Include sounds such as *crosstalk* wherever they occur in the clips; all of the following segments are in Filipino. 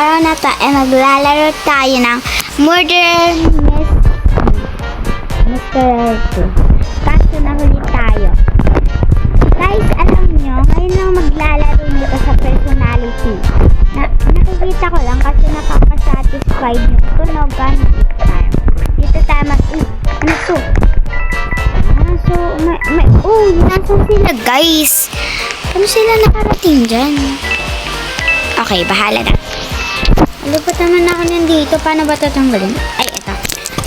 araw na to ay maglalaro tayo ng Murder Mystery. Kaso nahuli tayo. Guys, alam nyo, ngayon lang maglalaro nito sa personality. Na, nakikita ko lang kasi nakaka-satisfied yung tunogan ng guitar. Dito tayo mag... Ano to? Ah, so, may... may uy, nasan sila guys? Ano sila nakarating dyan? Okay, bahala na. Naman ako nandito. Paano ba tatanggalin? Ay, eto.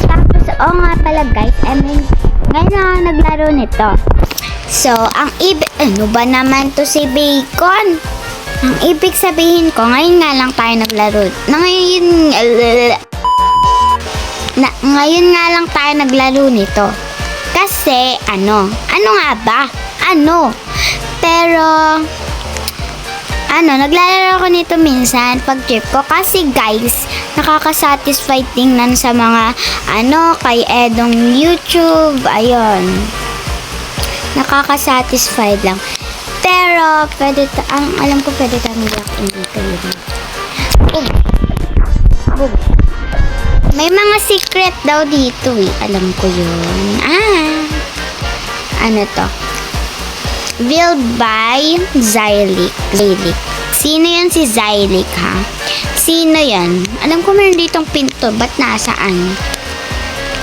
Tapos, oo nga pala guys. I mean, ngayon ako naglaro nito. So, ang ibig... Ano ba naman to si Bacon? Ang ibig sabihin ko, ngayon nga lang tayo naglaro. Na ngayon... Na, ngayon nga lang tayo naglaro nito. Kasi, ano? Ano nga ba? Ano? Pero, ano, naglalaro ako nito minsan pag trip ko kasi guys, nakaka-satisfy tingnan sa mga ano, kay Edong YouTube, ayun. Nakaka-satisfied lang. Pero, pwede ta- ang alam ko pwede tayo mag-lock in dito yun. Boom. Boom. May mga secret daw dito eh. Alam ko yun. Ah. Ano to? Build by Zylic. Zylic. Sino yun si Zylic, ha? Sino yan? Alam ko meron ditong pinto. Ba't nasaan?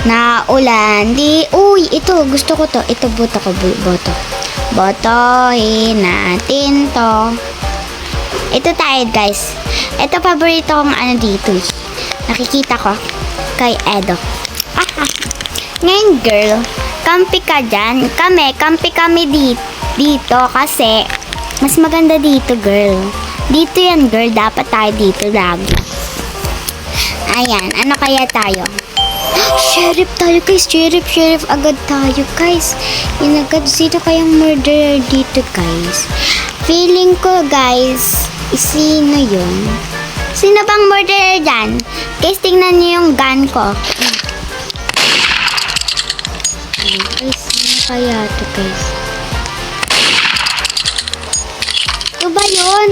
Na ulan. Di, uy, ito. Gusto ko to. Ito, boto ko. Boto. Botohin natin to. Ito tayo, guys. Ito, paborito kong ano dito. Nakikita ko. Kay Edo. Ah, *laughs* ah. Ngayon, girl, kampi ka dyan. Kami, kampi kami dito, dito kasi mas maganda dito, girl. Dito yan, girl. Dapat tayo dito lagi. Ayan, ano kaya tayo? *gasps* Sheriff tayo, guys. Sheriff, sheriff agad tayo, guys. Yun agad. Sino kayang murderer dito, guys? Feeling ko, guys, sino yun? Sino bang murderer dyan? Guys, tingnan niyo yung gun ko. Guys, ano kaya to, guys? Yun?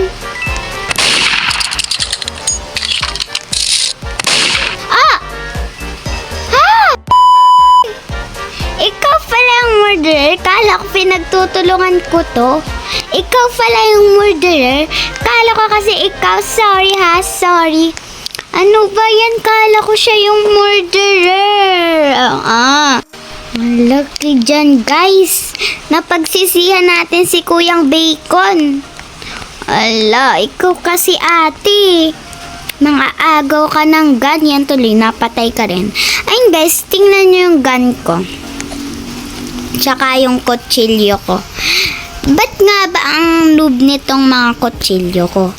Ah! Ah! Ikaw pala yung murderer. Kala ko pinagtutulungan ko to. Ikaw pala yung murderer. Kala ko kasi ikaw. Sorry ha, sorry. Ano ba yan? Kala ko siya yung murderer. Ah. Lucky dyan, guys. Napagsisihan natin si Kuyang Bacon. Ala, ikaw kasi ate. Mga agaw ka ng gun, yan tuloy, napatay ka rin. Ayun guys, tingnan nyo yung gun ko. Tsaka yung kutsilyo ko. Ba't nga ba ang noob nitong mga kutsilyo ko?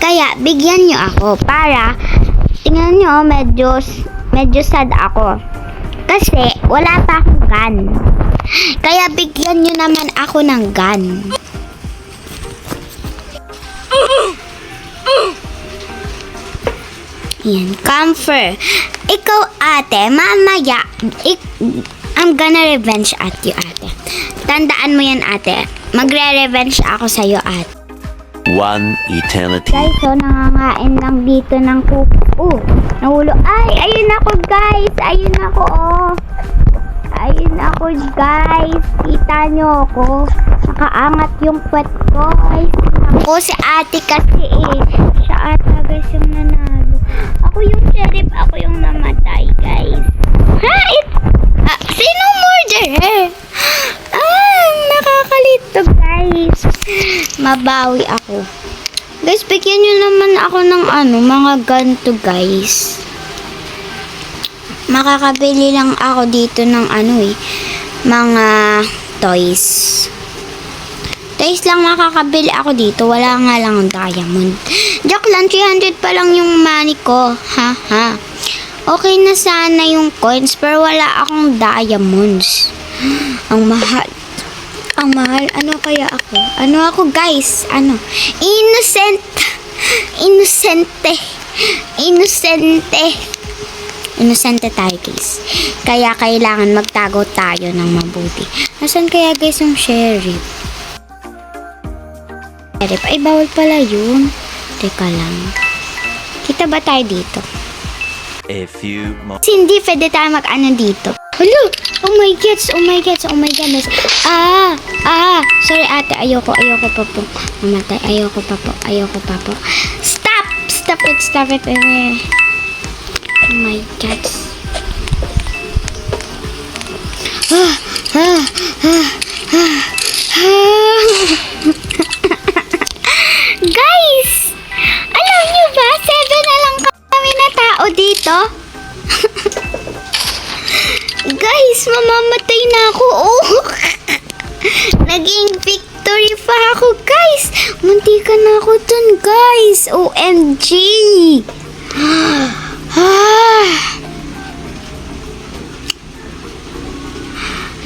Kaya, bigyan nyo ako para, tingnan nyo, medyo, medyo sad ako. Kasi, wala pa akong gun. Kaya, bigyan nyo naman ako ng gun. Yan, comfort. Ikaw, ate, mamaya, ik, I'm gonna revenge at you, ate. Tandaan mo yan, ate. Magre-revenge ako sa'yo, ate. One eternity. Guys, so nangangain lang dito ng kuko. Oh, nahulo. Ay, ayun ako, guys. Ayun ako, oh. Ayun ako, guys. Kita nyo ako. Nakaangat yung puwet ko, guys. Ako si ate kasi, eh. Siya ata, guys, yung nanalo. Ako yung sheriff. Ako yung namatay, guys. Ha? It, ah, sino murderer? Ah, nakakalito, guys. Mabawi ako. Guys, bigyan nyo naman ako ng ano, mga ganto, guys. Makakabili lang ako dito ng ano eh, mga toys. Toys lang makakabili ako dito. Wala nga lang ang diamond. Joke lang, 300 pa lang yung money ko. Ha, ha. Okay na sana yung coins, pero wala akong diamonds. Ang mahal. Ang mahal. Ano kaya ako? Ano ako, guys? Ano? Innocent. Innocente. Innocente. Innocente tayo, guys. Kaya kailangan magtago tayo ng mabuti. Nasaan kaya, guys, yung sheriff? Sheriff. Ay, bawal pala yun. Teka lang. Kita ba tayo dito? A few mo- Kasi hindi pwede tayo mag-ano dito. Hello! Oh my gosh! Oh my gosh! Oh my goodness! Ah! Ah! Sorry ate, ayoko, ayoko pa po. Mamatay, ayoko pa po, ayoko pa po. Stop! Stop it, stop it. Eh. Oh my god. Ah! Ah! Ah! Ah! Ah! Guys! Alam niyo ba? Seven na lang kami na tao dito. *laughs* Guys, mamamatay na ako. Oh. *laughs* Naging victory pa ako, guys. Muntika na ako dun, guys. OMG. *gasps* Ah.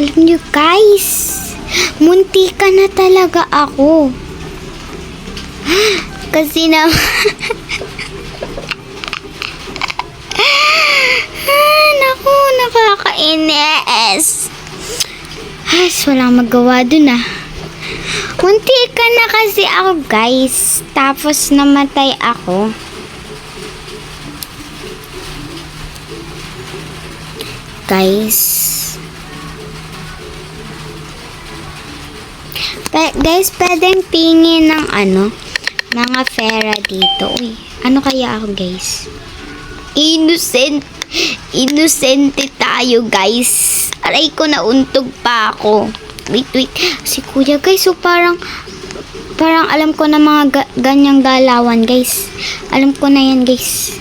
Alam nyo, guys. Muntika na talaga ako. Kasi na... ah, *laughs* naku, nakakainis. Has, walang magawa dun ah. Munti ka na kasi ako, guys. Tapos namatay ako. Guys. Pe- guys, pwedeng pingin ng ano, mga pera dito. Uy, ano kaya ako, guys? Innocent. Innocente tayo, guys. Aray ko, nauntog pa ako. Wait, wait. Si kuya, guys, so parang, parang alam ko na mga ga- ganyang galawan, guys. Alam ko na yan, guys.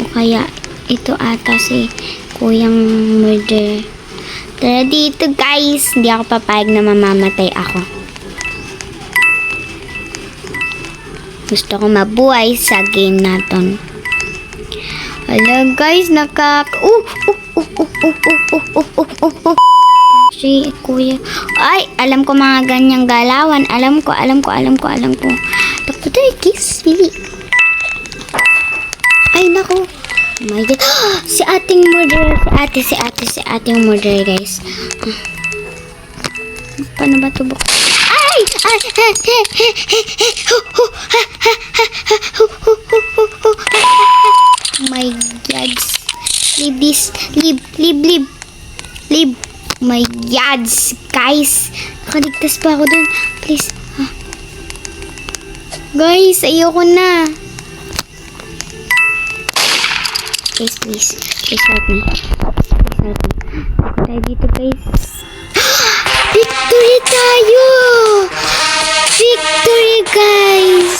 O kaya, ito ata si kuyang murder. Tara dito, guys. Hindi ako papayag na mamamatay ako. Gusto ko mabuhay sa game natin. Hala guys, nakak... Uh, uh, uh, uh, uh, uh, uh, uh, uh, uh, uh. Si kuya. Ay, alam ko mga ganyang galawan. Alam ko, alam ko, alam ko, alam ko. Takbo tayo, kiss. Bili. Ay, naku. Oh my God. Si ating murderer. Si ate, si ate, si ating murderer, guys. Paano ba ito buk- Ay! Ay! My God. Leave this. Leave, leave, leave. Leave. My God. Guys. Nakaligtas pa ako dun. Please. Ah. Guys, ayoko na. Guys, please. Please help me. Please help me. Tayo dito, guys. *gasps* Victory tayo! Victory, guys!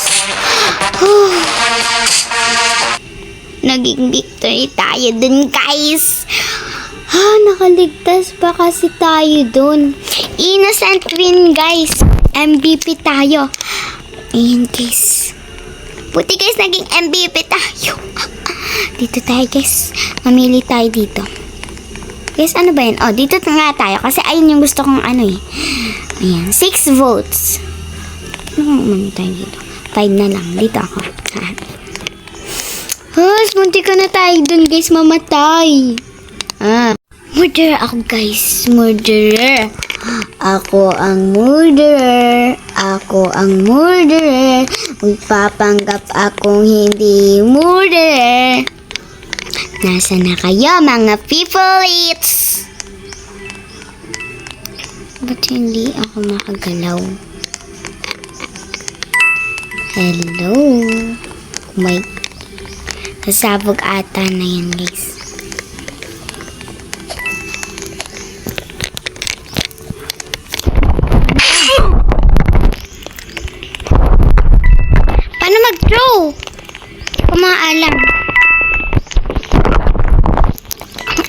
Naging victory tayo dun, guys! Ah, nakaligtas pa kasi tayo dun. Innocent win, guys. MVP tayo. Ayan, guys. Buti, guys, naging MVP tayo. *laughs* Dito tayo, guys. Mamili tayo dito. Guys, ano ba yan? Oh, dito nga tayo. Kasi ayun yung gusto kong ano eh. Ayan, 6 votes. Ano kung umami tayo dito? 5 na lang. Dito ako. *laughs* Hus, munti ka na tayo dun, guys. Mamatay. Ah. Murderer ako, guys. Murderer. Ako ang murderer. Ako ang murderer. Magpapanggap akong hindi murderer. Nasa na kayo, mga peopleites? Ba't hindi ako makagalaw? Hello? May kasabog ata na yan, guys. Paano mag-throw? Hindi ko maalam.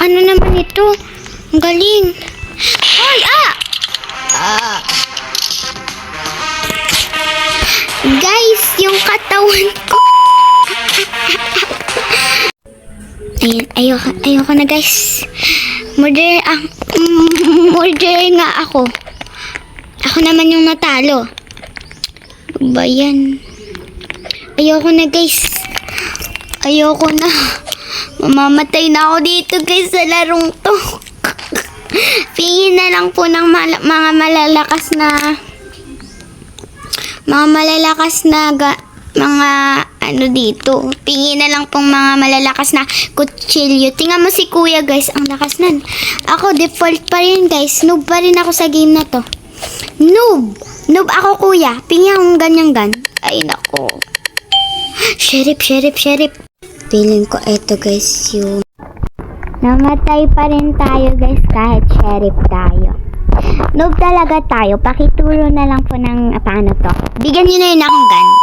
Ano naman ito? Ang galing. Ay, ah! Ah. Guys, yung katawan ko. Ayoko, ayoko na guys. Murder, ang, *laughs* murder nga ako. Ako naman yung natalo. Ba yan? Ayoko na guys. Ayoko na. Mamamatay na ako dito guys sa larong to. *laughs* Pingin na lang po ng mal- mga malalakas na mga malalakas na ga- mga ano dito. Pingi na lang pong mga malalakas na kutsilyo. Tingnan mo si kuya guys, ang lakas nan. Ako default pa rin guys. Noob pa rin ako sa game na to. Noob! Noob ako kuya. Pingi akong ganyang gan. Ay nako. Sheriff, sheriff, sheriff. Feeling ko eto guys yung Namatay pa rin tayo guys kahit sheriff tayo. Noob talaga tayo. Pakituro na lang po ng ah, paano to. Bigyan nyo na yun akong gun.